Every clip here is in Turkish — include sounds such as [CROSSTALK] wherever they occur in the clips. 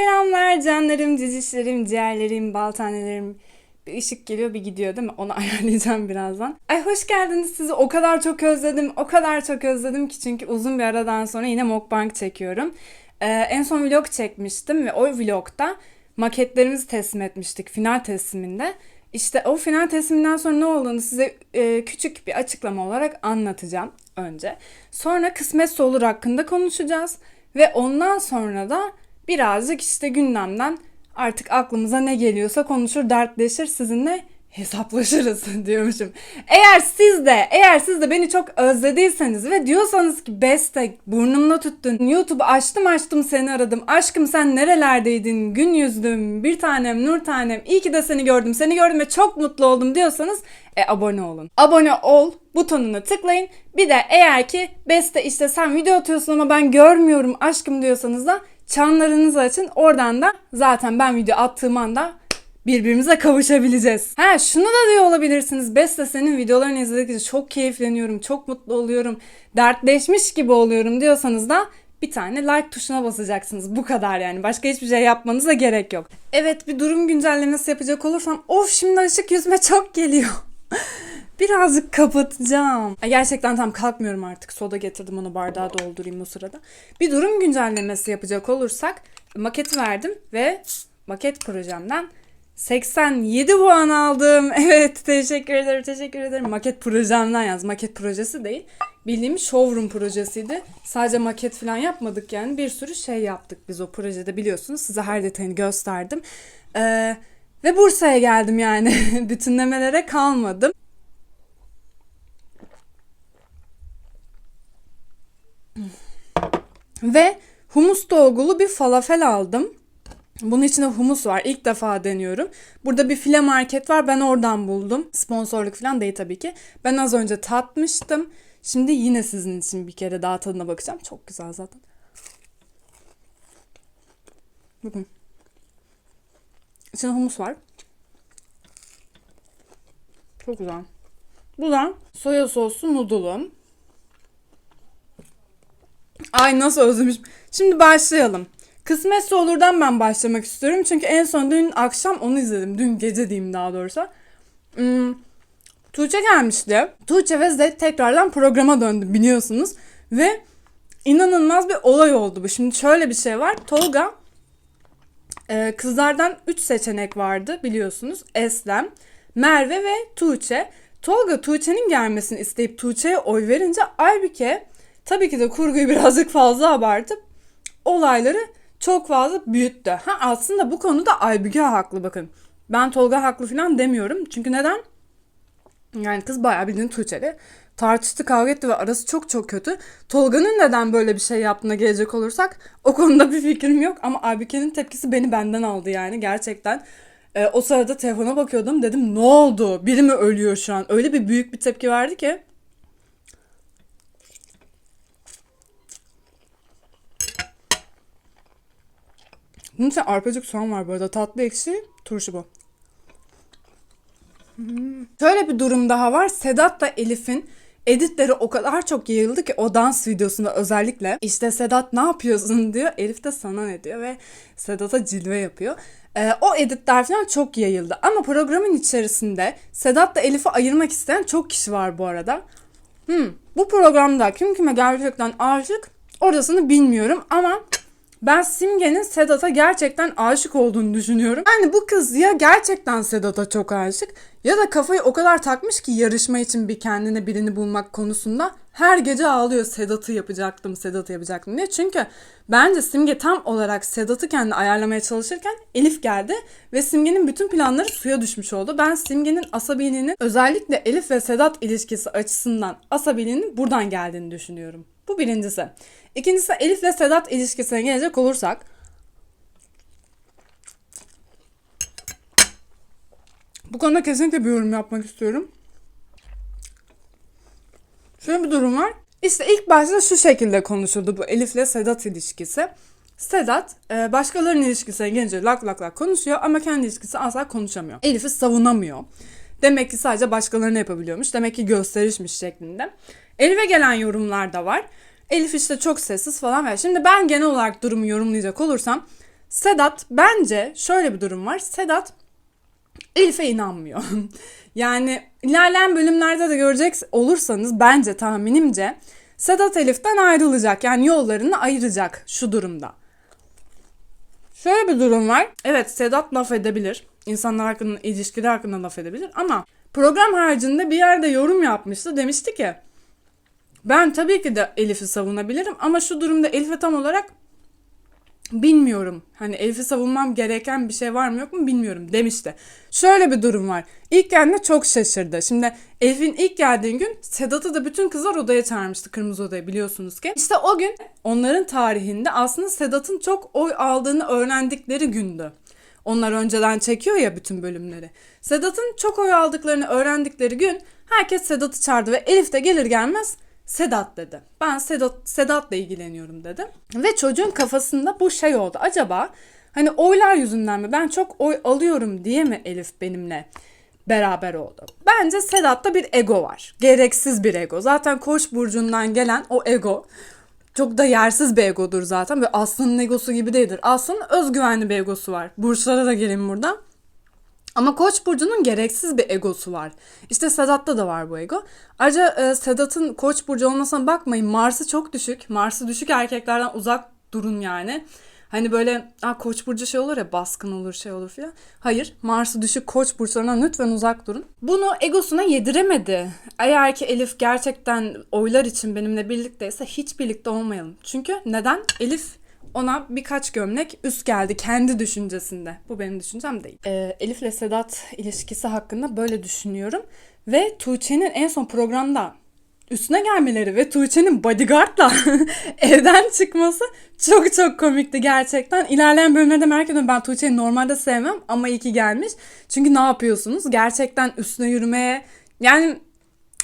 Selamlar canlarım, cicişlerim, ciğerlerim, baltanelerim. Bir ışık geliyor bir gidiyor değil mi? Onu [LAUGHS] ayarlayacağım birazdan. Ay hoş geldiniz sizi. O kadar çok özledim. O kadar çok özledim ki çünkü uzun bir aradan sonra yine mukbang çekiyorum. Ee, en son vlog çekmiştim ve o vlogda maketlerimizi teslim etmiştik final tesliminde. İşte o final tesliminden sonra ne olduğunu size e, küçük bir açıklama olarak anlatacağım önce. Sonra kısmetse olur hakkında konuşacağız. Ve ondan sonra da birazcık işte gündemden artık aklımıza ne geliyorsa konuşur, dertleşir, sizinle hesaplaşırız [LAUGHS] diyormuşum. Eğer siz de, eğer siz de beni çok özlediyseniz ve diyorsanız ki Beste burnumda tuttun, YouTube'u açtım açtım seni aradım, aşkım sen nerelerdeydin, gün yüzdüm, bir tanem, nur tanem, iyi ki de seni gördüm, seni gördüm ve çok mutlu oldum diyorsanız e, abone olun. Abone ol butonuna tıklayın. Bir de eğer ki Beste işte sen video atıyorsun ama ben görmüyorum aşkım diyorsanız da çanlarınızı açın. Oradan da zaten ben video attığım anda birbirimize kavuşabileceğiz. Ha şunu da diyor olabilirsiniz. Beste senin videolarını izledikçe çok keyifleniyorum, çok mutlu oluyorum, dertleşmiş gibi oluyorum diyorsanız da bir tane like tuşuna basacaksınız. Bu kadar yani. Başka hiçbir şey yapmanıza gerek yok. Evet bir durum güncellemesi yapacak olursam of şimdi ışık yüzüme çok geliyor. Birazcık kapatacağım. Gerçekten tam kalkmıyorum artık. Soda getirdim onu bardağa doldurayım o sırada. Bir durum güncellemesi yapacak olursak maketi verdim ve maket projemden 87 puan aldım. [LAUGHS] Evet teşekkür ederim teşekkür ederim. Maket projemden yaz. Maket projesi değil. Bildiğim showroom projesiydi. Sadece maket falan yapmadık yani. Bir sürü şey yaptık biz o projede biliyorsunuz. Size her detayını gösterdim. Ee, ve Bursa'ya geldim yani. [LAUGHS] Bütünlemelere kalmadım. Ve humus dolgulu bir falafel aldım. Bunun içinde humus var. İlk defa deniyorum. Burada bir file market var. Ben oradan buldum. Sponsorluk falan değil tabii ki. Ben az önce tatmıştım. Şimdi yine sizin için bir kere daha tadına bakacağım. Çok güzel zaten. Bakın. İçinde humus var. Çok güzel. Bu da soya soslu noodle'um. Ay nasıl özlemişim. Şimdi başlayalım. Kısmetse olurdan ben başlamak istiyorum. Çünkü en son dün akşam onu izledim. Dün gece diyeyim daha doğrusu. Hmm, Tuğçe gelmişti. Tuğçe ve Zed tekrardan programa döndü biliyorsunuz. Ve inanılmaz bir olay oldu bu. Şimdi şöyle bir şey var. Tolga e, kızlardan 3 seçenek vardı biliyorsunuz. Eslem, Merve ve Tuğçe. Tolga Tuğçe'nin gelmesini isteyip Tuğçe'ye oy verince Aybüke tabii ki de kurguyu [LAUGHS] birazcık fazla abartıp olayları çok fazla büyüttü. Ha aslında bu konuda Aybüke haklı bakın. Ben Tolga haklı falan demiyorum. Çünkü neden? Yani kız bayağı bildiğin Tuğçe'yle tartıştı, kavga etti ve arası çok çok kötü. Tolga'nın neden böyle bir şey yaptığına gelecek olursak o konuda bir fikrim yok. Ama Aybüke'nin tepkisi beni benden aldı yani gerçekten. Ee, o sırada telefona bakıyordum dedim ne oldu? Biri mi ölüyor şu an? Öyle bir büyük bir tepki verdi ki. Bunun için arpacık soğan var bu arada. Tatlı ekşi turşu bu. Hmm. Şöyle bir durum daha var. Sedat da Elif'in editleri o kadar çok yayıldı ki o dans videosunda özellikle işte Sedat ne yapıyorsun [LAUGHS] diyor. Elif de sana ne diyor ve Sedat'a cilve yapıyor. Ee, o editler falan çok yayıldı. Ama programın içerisinde Sedat da Elif'i ayırmak isteyen çok kişi var bu arada. Hmm, bu programda kim kime gerçekten aşık orasını bilmiyorum ama ben Simge'nin Sedat'a gerçekten aşık olduğunu düşünüyorum. Yani bu kız ya gerçekten Sedat'a çok aşık ya da kafayı o kadar takmış ki yarışma için bir kendine birini bulmak konusunda her gece ağlıyor Sedat'ı yapacaktım, Sedat'ı yapacaktım diye. Çünkü bence Simge tam olarak Sedat'ı kendi ayarlamaya çalışırken Elif geldi ve Simge'nin bütün planları suya düşmüş oldu. Ben Simge'nin asabiliğinin özellikle Elif ve Sedat ilişkisi açısından asabiliğinin buradan geldiğini düşünüyorum. Bu birincisi. İkincisi Elif ile Sedat ilişkisine gelecek olursak. Bu konuda kesinlikle bir yorum yapmak istiyorum. Şöyle bir durum var. İşte ilk başta şu şekilde konuşuldu bu Elif ile Sedat ilişkisi. Sedat e, başkalarının ilişkisine gelince lak lak lak konuşuyor ama kendi ilişkisi asla konuşamıyor. Elif'i savunamıyor. Demek ki sadece başkalarına yapabiliyormuş. Demek ki gösterişmiş şeklinde. Elif'e gelen yorumlar da var. Elif işte çok sessiz falan ve şimdi ben genel olarak durumu yorumlayacak olursam Sedat bence şöyle bir durum var. Sedat Elif'e inanmıyor. [LAUGHS] yani ilerleyen bölümlerde de görecek olursanız bence tahminimce Sedat Elif'ten ayrılacak. Yani yollarını ayıracak şu durumda. Şöyle bir durum var. Evet Sedat laf edebilir. İnsanlar hakkında, ilişkiler hakkında laf edebilir ama program haricinde bir yerde yorum yapmıştı. Demişti ki ben tabii ki de Elif'i savunabilirim ama şu durumda Elif'e tam olarak bilmiyorum. Hani Elif'i savunmam gereken bir şey var mı yok mu bilmiyorum demişti. Şöyle bir durum var. İlk geldiğinde çok şaşırdı. Şimdi Elif'in ilk geldiği gün Sedat'ı da bütün kızlar odaya çağırmıştı. Kırmızı odaya biliyorsunuz ki. İşte o gün onların tarihinde aslında Sedat'ın çok oy aldığını öğrendikleri gündü. Onlar önceden çekiyor ya bütün bölümleri. Sedat'ın çok oy aldıklarını öğrendikleri gün herkes Sedat'ı çağırdı ve Elif de gelir gelmez Sedat dedi. Ben Sedat Sedat'la ilgileniyorum dedi. Ve çocuğun kafasında bu şey oldu. Acaba hani oylar yüzünden mi ben çok oy alıyorum diye mi Elif benimle beraber oldu? Bence Sedat'ta bir ego var. Gereksiz bir ego. Zaten Koç burcundan gelen o ego çok da yersiz bir egodur zaten. Ve Aslı'nın egosu gibi değildir. Aslı'nın özgüvenli bir egosu var. Burçlara da gelin burada. Ama Koç burcunun gereksiz bir egosu var. İşte Sedat'ta da var bu ego. Ayrıca e, Sedat'ın Koç burcu olmasına bakmayın. Mars'ı çok düşük. Mars'ı düşük erkeklerden uzak durun yani. Hani böyle Aa, Koç burcu şey olur ya baskın olur şey olur filan. Hayır Mars'ı düşük Koç burçlarından lütfen uzak durun. Bunu egosuna yediremedi. Eğer ki Elif gerçekten oylar için benimle birlikteyse hiç birlikte olmayalım. Çünkü neden? Elif ona birkaç gömlek üst geldi kendi düşüncesinde. Bu benim düşüncem değil. Ee, Elif ile Sedat ilişkisi hakkında böyle düşünüyorum. Ve Tuğçe'nin en son programda üstüne gelmeleri ve Tuğçe'nin bodyguardla [LAUGHS] evden çıkması çok çok komikti gerçekten. İlerleyen bölümlerde merak ediyorum ben Tuğçe'yi normalde sevmem ama iyi ki gelmiş. Çünkü ne yapıyorsunuz? Gerçekten üstüne yürümeye yani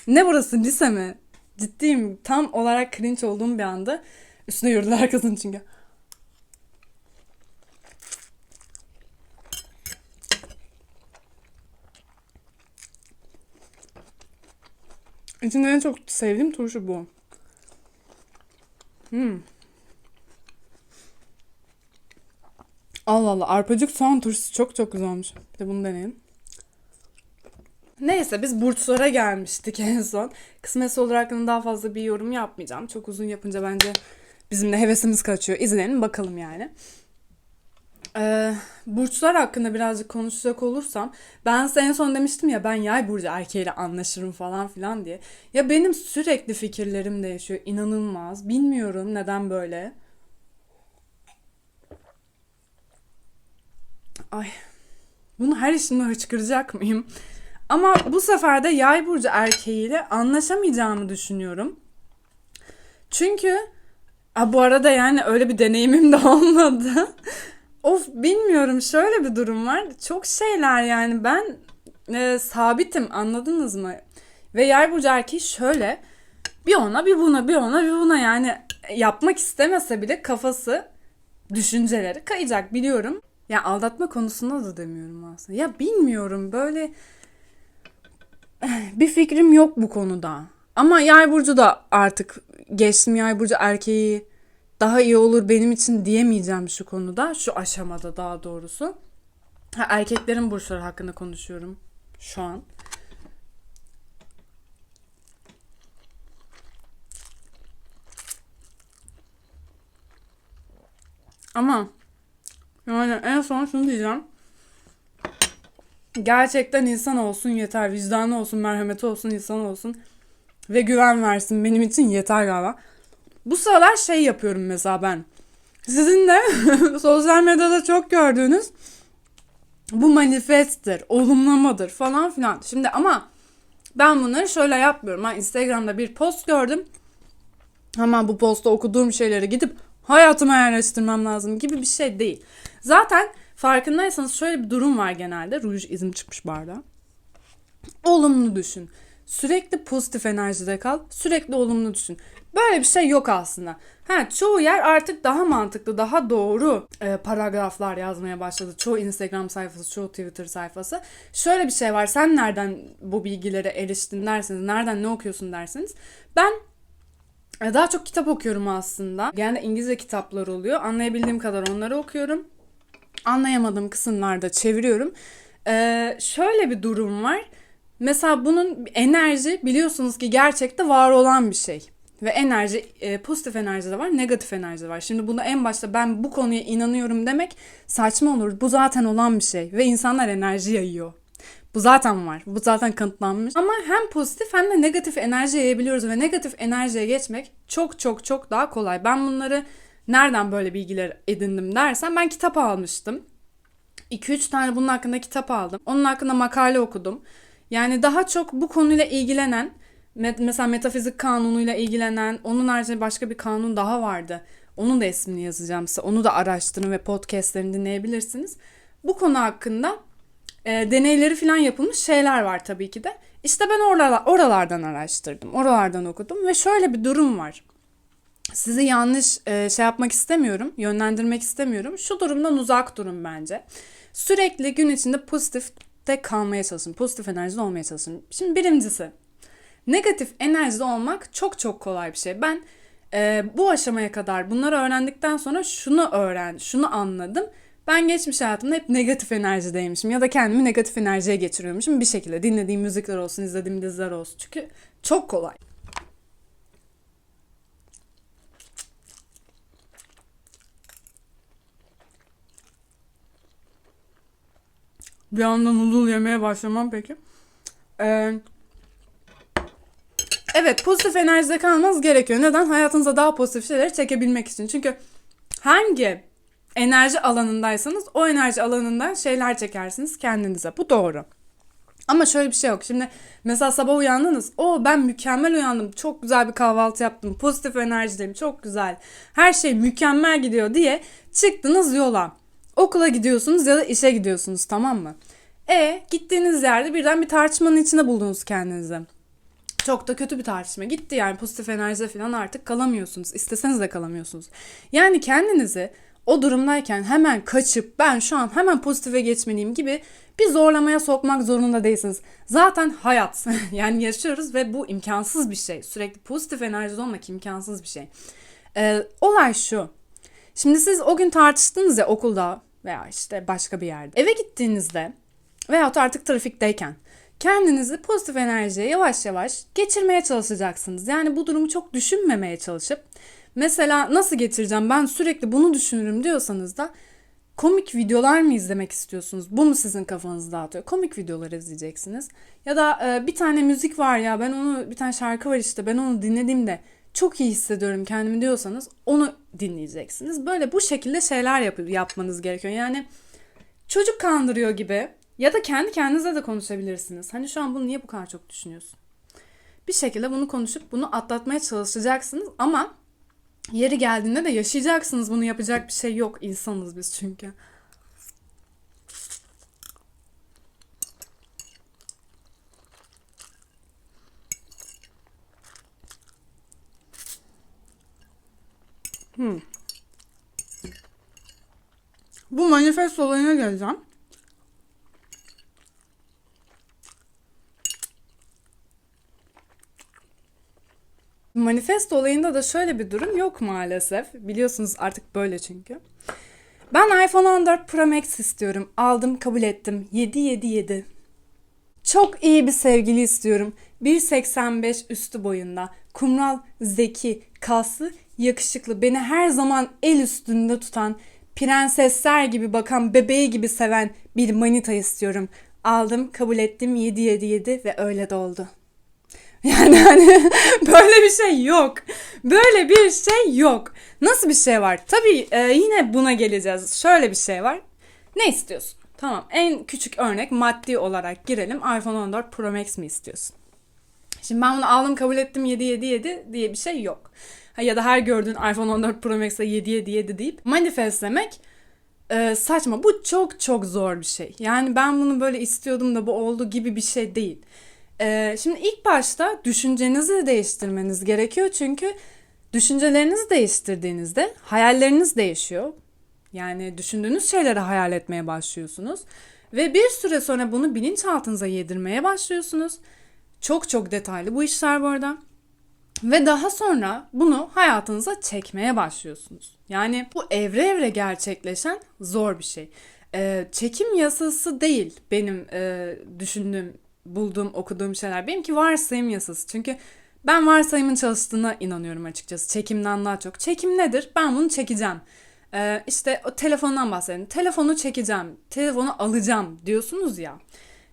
ne burası lise mi? Ciddiyim tam olarak cringe olduğum bir anda. Üstüne yürüdüler kızın çünkü. İçinde en çok sevdiğim turşu bu. Hmm. Allah Allah arpacık soğan turşusu çok çok güzelmiş. Bir de bunu deneyin. Neyse biz burçlara gelmiştik [LAUGHS] en son. Kısmetse olur hakkında daha fazla bir yorum yapmayacağım. Çok uzun yapınca bence bizim de hevesimiz kaçıyor. İzleyelim bakalım yani. Ee, burçlar hakkında birazcık konuşacak olursam ben size en son demiştim ya ben yay burcu erkeğiyle anlaşırım falan filan diye. Ya benim sürekli fikirlerim değişiyor inanılmaz. Bilmiyorum neden böyle. Ay bunu her işimde hıçkıracak mıyım? Ama bu sefer de yay burcu erkeğiyle anlaşamayacağımı düşünüyorum. Çünkü a, bu arada yani öyle bir deneyimim de [LAUGHS] olmadı. Of bilmiyorum şöyle bir durum var. Çok şeyler yani ben e, sabitim anladınız mı? Ve yay burcu erkeği şöyle bir ona bir buna bir ona bir buna yani yapmak istemese bile kafası düşünceleri kayacak biliyorum. Ya aldatma konusunda da demiyorum aslında. Ya bilmiyorum böyle bir fikrim yok bu konuda. Ama yay burcu da artık geçtim yay burcu erkeği daha iyi olur benim için diyemeyeceğim şu konuda. Şu aşamada daha doğrusu. Ha, erkeklerin burçları hakkında konuşuyorum şu an. Ama yani en son şunu diyeceğim. Gerçekten insan olsun yeter. Vicdanı olsun, merhameti olsun, insan olsun. Ve güven versin. Benim için yeter galiba. Bu sıralar şey yapıyorum mesela ben. Sizin de [LAUGHS] sosyal medyada çok gördüğünüz bu manifesttir, olumlamadır falan filan. Şimdi ama ben bunları şöyle yapmıyorum. Ben Instagram'da bir post gördüm. Hemen bu postta okuduğum şeyleri gidip hayatıma yerleştirmem lazım gibi bir şey değil. Zaten farkındaysanız şöyle bir durum var genelde. Ruj izim çıkmış bardağa. Olumlu düşün. Sürekli pozitif enerjide kal. Sürekli olumlu düşün. Böyle bir şey yok aslında. Ha, çoğu yer artık daha mantıklı, daha doğru e, paragraflar yazmaya başladı. Çoğu Instagram sayfası, çoğu Twitter sayfası. Şöyle bir şey var. Sen nereden bu bilgilere eriştin derseniz, nereden ne okuyorsun derseniz. Ben e, daha çok kitap okuyorum aslında. Genelde İngilizce kitaplar oluyor. Anlayabildiğim kadar onları okuyorum. anlayamadığım kısımlarda çeviriyorum. Ee, şöyle bir durum var. Mesela bunun enerji biliyorsunuz ki gerçekte var olan bir şey. Ve enerji, e, pozitif enerji de var, negatif enerji de var. Şimdi bunu en başta ben bu konuya inanıyorum demek saçma olur. Bu zaten olan bir şey ve insanlar enerji yayıyor. Bu zaten var. Bu zaten kanıtlanmış. Ama hem pozitif hem de negatif enerji yayabiliyoruz ve negatif enerjiye geçmek çok çok çok daha kolay. Ben bunları nereden böyle bilgiler edindim dersen ben kitap almıştım. 2-3 tane bunun hakkında kitap aldım. Onun hakkında makale okudum. Yani daha çok bu konuyla ilgilenen, mesela metafizik kanunuyla ilgilenen, onun haricinde başka bir kanun daha vardı. Onun da ismini yazacağım size. Onu da araştırın ve podcastlerini dinleyebilirsiniz. Bu konu hakkında e, deneyleri falan yapılmış şeyler var tabii ki de. İşte ben oralar, oralardan araştırdım, oralardan okudum ve şöyle bir durum var. Sizi yanlış e, şey yapmak istemiyorum, yönlendirmek istemiyorum. Şu durumdan uzak durun bence. Sürekli gün içinde pozitifte kalmaya çalışın, pozitif enerjide olmaya çalışın. Şimdi birincisi, negatif enerjide olmak çok çok kolay bir şey. Ben e, bu aşamaya kadar bunları öğrendikten sonra şunu öğren, şunu anladım ben geçmiş hayatımda hep negatif enerjideymişim ya da kendimi negatif enerjiye geçiriyormuşum bir şekilde. Dinlediğim müzikler olsun, izlediğim diziler olsun. Çünkü çok kolay. Bir anda noodle yemeye başlamam peki. Ee, evet pozitif enerjide kalmanız gerekiyor. Neden? Hayatınıza daha pozitif şeyleri çekebilmek için. Çünkü hangi enerji alanındaysanız o enerji alanından şeyler çekersiniz kendinize. Bu doğru. Ama şöyle bir şey yok. Şimdi mesela sabah uyandınız. O ben mükemmel uyandım. Çok güzel bir kahvaltı yaptım. Pozitif enerjideyim. Çok güzel. Her şey mükemmel gidiyor diye çıktınız yola. Okula gidiyorsunuz ya da işe gidiyorsunuz tamam mı? E gittiğiniz yerde birden bir tartışmanın içinde buldunuz kendinizi. Çok da kötü bir tartışma gitti yani pozitif enerjide falan artık kalamıyorsunuz. İsteseniz de kalamıyorsunuz. Yani kendinizi o durumdayken hemen kaçıp ben şu an hemen pozitife geçmeliyim gibi bir zorlamaya sokmak zorunda değilsiniz. Zaten hayat [LAUGHS] yani yaşıyoruz ve bu imkansız bir şey. Sürekli pozitif enerjide olmak imkansız bir şey. Ee, olay şu. Şimdi siz o gün tartıştınız ya okulda veya işte başka bir yerde. Eve gittiğinizde veyahut artık trafikteyken kendinizi pozitif enerjiye yavaş yavaş geçirmeye çalışacaksınız. Yani bu durumu çok düşünmemeye çalışıp Mesela nasıl getireceğim ben sürekli bunu düşünürüm diyorsanız da komik videolar mı izlemek istiyorsunuz? Bu mu sizin kafanızı dağıtıyor? Komik videolar izleyeceksiniz. Ya da e, bir tane müzik var ya ben onu bir tane şarkı var işte ben onu dinlediğimde çok iyi hissediyorum kendimi diyorsanız onu dinleyeceksiniz. Böyle bu şekilde şeyler yap yapmanız gerekiyor. Yani çocuk kandırıyor gibi ya da kendi kendinize de konuşabilirsiniz. Hani şu an bunu niye bu kadar çok düşünüyorsun? Bir şekilde bunu konuşup bunu atlatmaya çalışacaksınız ama Yeri geldiğinde de yaşayacaksınız. Bunu yapacak bir şey yok. İnsanız biz çünkü. Hmm. Bu manifest olayına geleceğim. Manifest olayında da şöyle bir durum yok maalesef. Biliyorsunuz artık böyle çünkü. Ben iPhone 14 Pro Max istiyorum. Aldım, kabul ettim. 7 7 7. Çok iyi bir sevgili istiyorum. 1.85 üstü boyunda. Kumral, zeki, kaslı, yakışıklı. Beni her zaman el üstünde tutan, prensesler gibi bakan, bebeği gibi seven bir manita istiyorum. Aldım, kabul ettim. 7 7 7 ve öyle de oldu. [LAUGHS] Yani hani [LAUGHS] böyle bir şey yok. Böyle bir şey yok. Nasıl bir şey var? Tabii e, yine buna geleceğiz. Şöyle bir şey var. Ne istiyorsun? Tamam en küçük örnek maddi olarak girelim. iPhone 14 Pro Max mi istiyorsun? Şimdi ben bunu aldım kabul ettim 777 diye bir şey yok. Ha, ya da her gördüğün iPhone 14 Pro Max'e 777 deyip manifestlemek e, saçma. Bu çok çok zor bir şey. Yani ben bunu böyle istiyordum da bu oldu gibi bir şey değil. Ee, şimdi ilk başta düşüncenizi değiştirmeniz gerekiyor çünkü düşüncelerinizi değiştirdiğinizde hayalleriniz değişiyor. Yani düşündüğünüz şeyleri hayal etmeye başlıyorsunuz ve bir süre sonra bunu bilinçaltınıza yedirmeye başlıyorsunuz. Çok çok detaylı bu işler bu arada. Ve daha sonra bunu hayatınıza çekmeye başlıyorsunuz. Yani bu evre evre gerçekleşen zor bir şey. Ee, çekim yasası değil benim e, düşündüğüm, bulduğum, okuduğum şeyler. Benimki varsayım yasası. Çünkü ben varsayımın çalıştığına inanıyorum açıkçası. Çekimden daha çok. Çekim nedir? Ben bunu çekeceğim. Ee, işte o telefondan bahsedin. Telefonu çekeceğim, telefonu alacağım diyorsunuz ya.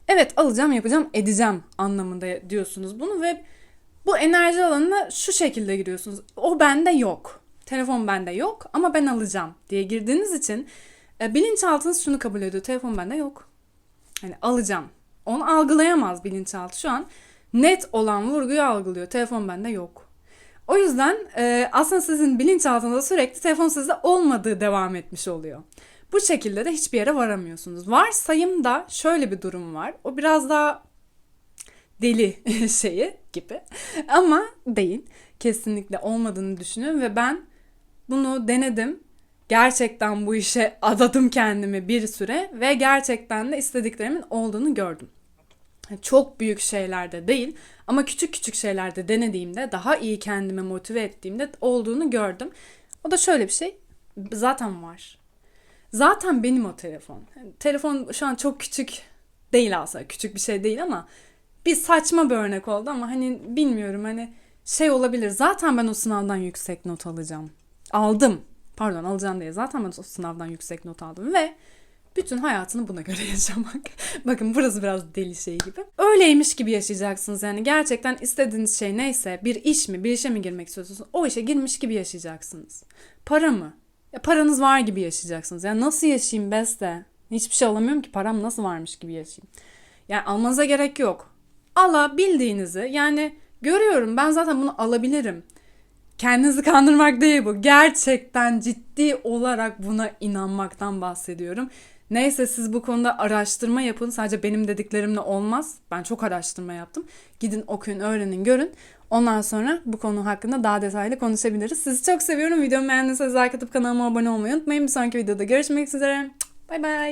Evet alacağım, yapacağım, edeceğim anlamında diyorsunuz bunu ve bu enerji alanına şu şekilde giriyorsunuz. O bende yok. Telefon bende yok ama ben alacağım diye girdiğiniz için e, bilinçaltınız şunu kabul ediyor. Telefon bende yok. Hani alacağım. Onu algılayamaz bilinçaltı şu an. Net olan vurguyu algılıyor. Telefon bende yok. O yüzden e, aslında sizin bilinçaltında sürekli telefon sizde olmadığı devam etmiş oluyor. Bu şekilde de hiçbir yere varamıyorsunuz. Varsayımda şöyle bir durum var. O biraz daha deli [LAUGHS] şeyi gibi. Ama değil. Kesinlikle olmadığını düşünüyorum ve ben bunu denedim. Gerçekten bu işe [LAUGHS] adadım kendimi bir süre ve gerçekten de istediklerimin olduğunu gördüm. Çok büyük şeylerde değil ama küçük küçük şeylerde denediğimde daha iyi kendimi motive ettiğimde olduğunu gördüm. O da şöyle bir şey. Zaten var. Zaten benim o telefon. Telefon şu an çok küçük değil aslında. Küçük bir şey değil ama bir saçma bir örnek oldu ama hani bilmiyorum hani şey olabilir. Zaten ben o sınavdan yüksek not alacağım. Aldım. Pardon alacağım diye. Zaten ben o sınavdan yüksek not aldım ve bütün hayatını buna göre [LAUGHS] yaşamak. Bakın burası biraz deli şey gibi. Öyleymiş gibi yaşayacaksınız yani. Gerçekten istediğiniz şey neyse bir iş mi bir işe mi girmek istiyorsunuz o işe girmiş gibi yaşayacaksınız. Para mı? Ya paranız var gibi yaşayacaksınız. Yani nasıl yaşayayım beste? Hiçbir şey alamıyorum ki param nasıl varmış gibi yaşayayım. Yani almanıza gerek yok. Alabildiğinizi yani görüyorum ben zaten bunu alabilirim. Kendinizi kandırmak değil bu. Gerçekten ciddi olarak buna inanmaktan bahsediyorum. Neyse siz bu konuda araştırma yapın. Sadece benim dediklerimle olmaz. Ben çok araştırma yaptım. Gidin okuyun, öğrenin, görün. Ondan sonra bu konu hakkında daha detaylı konuşabiliriz. Sizi çok seviyorum. Videomu beğendiyseniz like atıp kanalıma abone olmayı unutmayın. Bir sonraki videoda görüşmek üzere. Bay bay.